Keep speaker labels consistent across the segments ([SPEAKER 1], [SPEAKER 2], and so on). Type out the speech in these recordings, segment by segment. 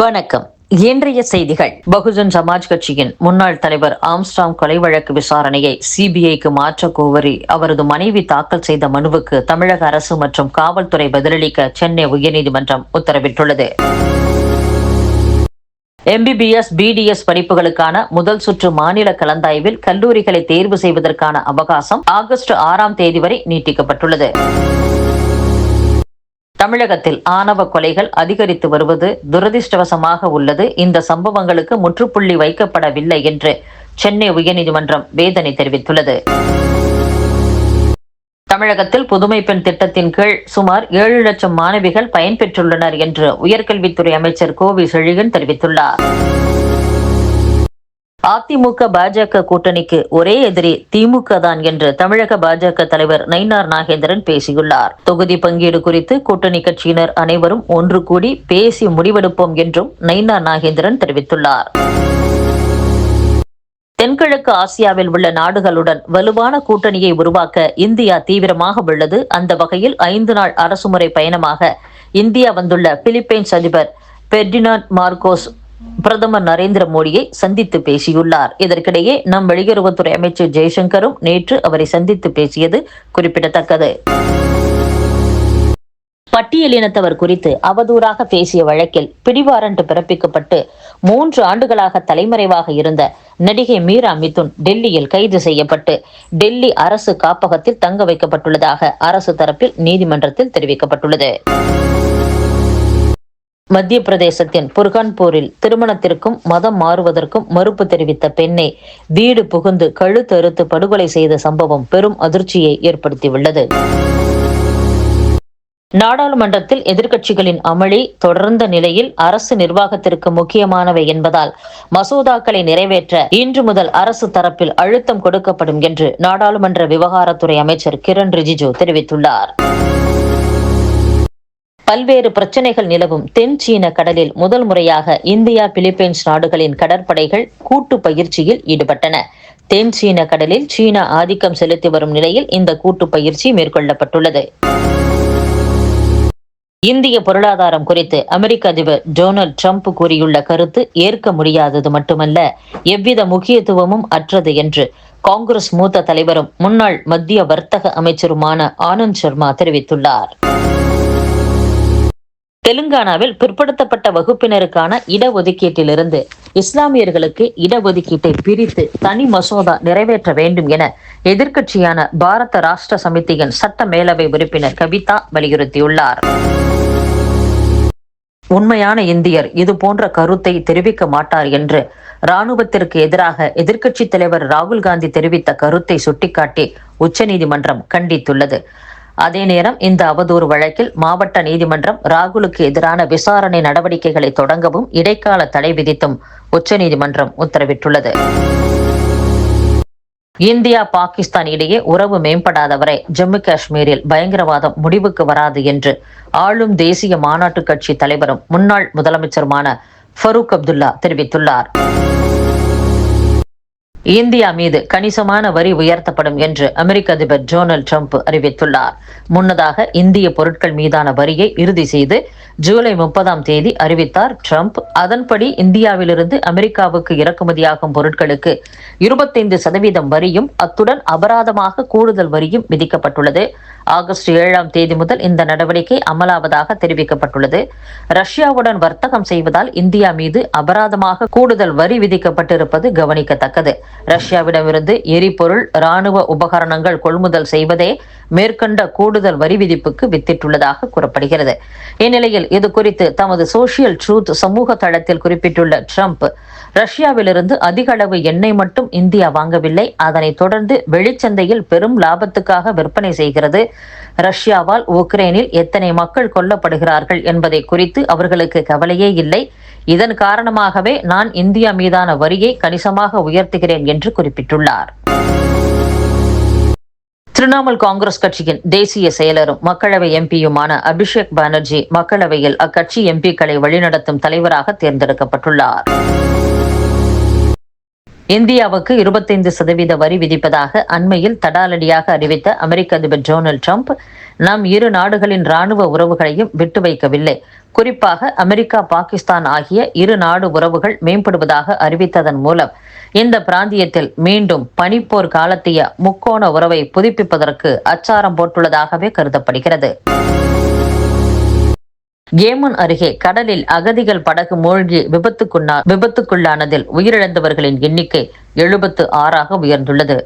[SPEAKER 1] வணக்கம். இன்றைய செய்திகள். பகுஜன் சமாஜ் கட்சியின் முன்னாள் தலைவர் ஆம்ஸ்டாங் கொலை வழக்கு விசாரணையை சிபிஐக்கு மாற்ற கோரி அவரது மனைவி தாக்கல் செய்த மனுவுக்கு தமிழக அரசு மற்றும் காவல்துறை பதிலளிக்க சென்னை உயர்நீதிமன்றம் உத்தரவிட்டுள்ளது. எம்பிபிஎஸ் பிடிஎஸ் படிப்புகளுக்கான முதல் சுற்று மாநில கலந்தாய்வில் கல்லூரிகளை தேர்வு செய்வதற்கான அவகாசம் ஆகஸ்ட் ஆறாம் தேதி வரை நீட்டிக்கப்பட்டுள்ளது. தமிழகத்தில் ஆணவ கொலைகள் அதிகரித்து வருவது துரதிர்ஷ்டவசமாக உள்ளது. இந்த சம்பவங்களுக்கு முற்றுப்புள்ளி வைக்கப்படவில்லை என்று சென்னை உயர்நீதிமன்றம் வேதனை தெரிவித்துள்ளது. தமிழகத்தில் புதுமை பெண் திட்டத்தின் கீழ் சுமார் ஏழு லட்சம் மாணவிகள் பயன்பெற்றுள்ளனர் என்று உயர்கல்வித்துறை அமைச்சர் கோவி செழியன் தெரிவித்துள்ளார். அதிமுக பாஜக கூட்டணிக்கு ஒரே எதிரி திமுக தான் என்று தமிழக பாஜக தலைவர் நயினார் நாகேந்திரன் பேசியுள்ளார். தொகுதி பங்கீடு குறித்து கூட்டணி கட்சியினர் அனைவரும் ஒன்று கூடி பேசி முடிவெடுப்போம் என்றும் நயினார் நாகேந்திரன் தெரிவித்துள்ளார். தென்கிழக்கு ஆசியாவில் உள்ள நாடுகளுடன் வலுவான கூட்டணியை உருவாக்க இந்தியா தீவிரமாக உள்ளது. அந்த வகையில் ஐந்து நாள் அரசுமுறை பயணமாக இந்தியா வந்துள்ள பிலிப்பைன்ஸ் அதிபர் பெர்டினாண்ட் மார்கோஸ் பிரதமர் நரேந்திர மோடியை சந்தித்து பேசியுள்ளார். இதற்கிடையே நம் வெளியுறவுத்துறை அமைச்சர் ஜெய்சங்கரும் நேற்று அவரை சந்தித்து பேசியது குறிப்பிடத்தக்கது. பட்டியலினத்தவர் குறித்து அவதூறாக பேசிய வழக்கில் பிடிவாரண்ட் பிறப்பிக்கப்பட்டு மூன்று ஆண்டுகளாக தலைமறைவாக இருந்த நடிகை மீரா மிதுன் டெல்லியில் கைது செய்யப்பட்டு டெல்லி அரசு காப்பகத்தில் தங்க வைக்கப்பட்டுள்ளதாக அரசு தரப்பில் நீதிமன்றத்தில் தெரிவிக்கப்பட்டுள்ளது. மத்திய பிரதேசத்தின் புர்கான்பூரில் திருமணத்திற்கும் மதம் மாறுவதற்கும் மறுப்பு தெரிவித்த பெண்ணை வீடு புகுந்து கழுத்தறுத்து படுகொலை செய்த சம்பவம் பெரும் அதிர்ச்சியை ஏற்படுத்தியுள்ளது. நாடாளுமன்றத்தில் எதிர்க்கட்சிகளின் அமளி தொடர்ந்த நிலையில் அரசு நிர்வாகத்திற்கு முக்கியமானவை என்பதால் மசோதாக்களை நிறைவேற்ற இன்று முதல் அரசு தரப்பில் அழுத்தம் கொடுக்கப்படும் என்று நாடாளுமன்ற விவகாரத்துறை அமைச்சர் கிரண் ரிஜிஜு தெரிவித்துள்ளார். பல்வேறு பிரச்சனைகள் நிலவும் தென் சீன கடலில் முதல் முறையாக இந்தியா பிலிப்பைன்ஸ் நாடுகளின் கடற்படைகள் கூட்டு பயிற்சியில் ஈடுபட்டன. தென் சீன கடலில் சீனா ஆதிக்கம் செலுத்தி வரும் நிலையில் இந்த கூட்டு பயிற்சி மேற்கொள்ளப்பட்டுள்ளது. இந்திய பொருளாதாரம் குறித்து அமெரிக்க அதிபர் டொனால்ட் ட்ரம்ப் கூறியுள்ள கருத்து ஏற்க முடியாதது மட்டுமல்ல எவ்வித முக்கியத்துவமும் அற்றது என்று காங்கிரஸ் மூத்த தலைவரும் முன்னாள் மத்திய வர்த்தக அமைச்சருமான ஆனந்த் சர்மா தெரிவித்துள்ளார். தெலுங்கானாவில் பிற்படுத்தப்பட்ட வகுப்பினருக்கான இடஒதுக்கீட்டிலிருந்து இஸ்லாமியர்களுக்கு இடஒதுக்கீட்டை பிரித்து தனி மசோதா நிறைவேற்ற வேண்டும் என எதிர்க்கட்சியான பாரத ராஷ்டிர சமிதியின் சட்ட மேலவை உறுப்பினர் கவிதா வலியுறுத்தியுள்ளார். உண்மையான இந்தியர் இது போன்ற கருத்தை தெரிவிக்க மாட்டார் என்று ராணுவத்திற்கு எதிராக எதிர்க்கட்சி தலைவர் ராகுல் காந்தி தெரிவித்த கருத்தை சுட்டிக்காட்டி உச்சநீதிமன்றம் கண்டித்துள்ளது. அதே நேரம் இந்த அவதூறு வழக்கில் மாவட்ட நீதிமன்றம் ராகுலுக்கு எதிரான விசாரணை நடவடிக்கைகளை தொடங்கவும் இடைக்கால தடை விதித்தும் உச்சநீதிமன்றம் உத்தரவிட்டுள்ளது. இந்தியா பாகிஸ்தான் இடையே உறவு மேம்படாதவரை ஜம்மு காஷ்மீரில் பயங்கரவாதம் முடிவுக்கு வராது என்று ஆளும் தேசிய மாநாட்டு கட்சி தலைவரும் முன்னாள் முதலமைச்சருமான ஃபரூக் அப்துல்லா தெரிவித்துள்ளார். இந்தியா மீது கணிசமான வரி உயர்த்தப்படும் என்று அமெரிக்க அதிபர் டொனால்டு ட்ரம்ப் அறிவித்துள்ளார். முன்னதாக இந்திய பொருட்கள் மீதான வரியை இறுதி செய்து ஜூலை முப்பதாம் தேதி அறிவித்தார் ட்ரம்ப். அதன்படி இந்தியாவிலிருந்து அமெரிக்காவுக்கு இறக்குமதியாகும் பொருட்களுக்கு இருபத்தைந்து சதவீதம் வரியும் அத்துடன் அபராதமாக கூடுதல் வரியும் விதிக்கப்பட்டுள்ளது. ஆகஸ்ட் ஏழாம் தேதி முதல் இந்த நடவடிக்கை அமலாவதாக தெரிவிக்கப்பட்டுள்ளது. ரஷ்யாவுடன் வர்த்தகம் செய்வதால் இந்தியா மீது அபராதமாக கூடுதல் வரி விதிக்கப்பட்டிருப்பது கவனிக்கத்தக்கது. ரஷ்யாவிடமிருந்து எரிபொருள் ராணுவ உபகரணங்கள் கொள்முதல் செய்வதே மேற்கண்ட கூடுதல் வரி விதிப்புக்கு வித்திட்டுள்ளதாக கூறப்படுகிறது. இந்நிலையில் இது குறித்து தமது சோசியல் ட்ரூத் சமூக தளத்தில் குறிப்பிட்டுள்ள ட்ரம்ப் ரஷ்யாவிலிருந்து அதிக அளவு எண்ணெய் மட்டும் இந்தியா வாங்கவில்லை. அதனைத் தொடர்ந்து வெளிச்சந்தையில் பெரும் லாபத்துக்காக விற்பனை செய்கிறது. ரஷ்யாவால் உக்ரைனில் எத்தனை மக்கள் கொல்லப்படுகிறார்கள் என்பதை குறித்து அவர்களுக்கு கவலையே இல்லை. இதன் காரணமாகவே நான் இந்தியா மீதான வரியை கணிசமாக உயர்த்துகிறேன் என்று குறிப்பிட்டுள்ளார். திரிணாமுல் காங்கிரஸ் கட்சியின் தேசிய செயலரும் மக்களவை எம்பியுமான அபிஷேக் பானர்ஜி மக்களவையில் அக்கட்சி எம்பிக்களை வழிநடத்தும் தலைவராக தேர்ந்தெடுக்கப்பட்டுள்ளார். இந்தியாவுக்கு இருபத்தைந்து சதவீத வரி விதிப்பதாக அண்மையில் தடாலடியாக அறிவித்த அமெரிக்க அதிபர் டொனால்டு ட்ரம்ப் நம் இரு நாடுகளின் ராணுவ உறவுகளையும் விட்டு வைக்கவில்லை. குறிப்பாக அமெரிக்கா பாகிஸ்தான் ஆகிய இரு நாடு உறவுகள் மேம்படுவதாக அறிவித்ததன் மூலம் இந்த பிராந்தியத்தில் மீண்டும் பனிப்போர் காலத்திய முக்கோண உறவை புதுப்பிப்பதற்கு அச்சாரம் போட்டுள்ளதாகவே கருதப்படுகிறது. ஏமன் அருகே கடலில் அகதிகள் படகு மூழ்கி விபத்துக்குள்ளா விபத்துக்குள்ளானதில் உயிரிழந்தவர்களின் எண்ணிக்கை எழுபத்து ஆறாக உயர்ந்துள்ளது.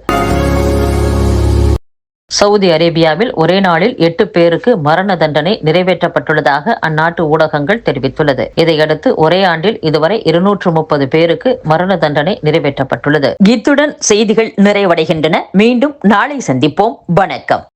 [SPEAKER 1] சவுதி அரேபியாவில் ஒரே நாளில் எட்டு பேருக்கு மரண தண்டனை நிறைவேற்றப்பட்டுள்ளதாக அந்நாட்டு ஊடகங்கள் தெரிவித்துள்ளது. இதையடுத்து ஒரே ஆண்டில் இதுவரை இருநூற்று முப்பது பேருக்கு மரண தண்டனை நிறைவேற்றப்பட்டுள்ளது. இத்துடன் செய்திகள் நிறைவடைகின்றன. மீண்டும் நாளை சந்திப்போம். வணக்கம்.